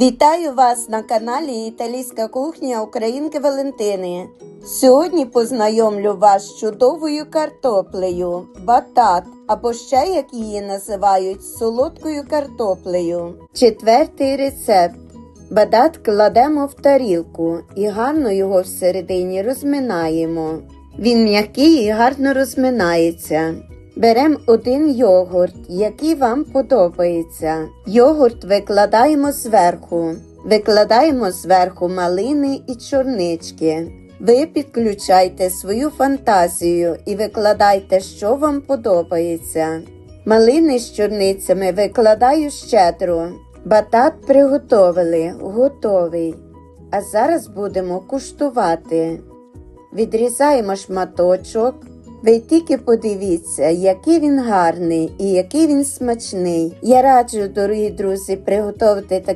Вітаю вас на каналі Італійська кухня Українки Валентини. Сьогодні познайомлю вас з чудовою картоплею, батат або ще як її називають солодкою картоплею. Четвертий рецепт. Батат кладемо в тарілку і гарно його всередині розминаємо. Він м'який і гарно розминається. Беремо один йогурт, який вам подобається. Йогурт викладаємо зверху. Викладаємо зверху малини і чорнички. Ви підключайте свою фантазію і викладайте, що вам подобається. Малини з чорницями викладаю щедро. Батат приготовили, готовий. А зараз будемо куштувати. Відрізаємо шматочок. Ви тільки подивіться, який він гарний і який він смачний. Я раджу, дорогі друзі, приготувати такий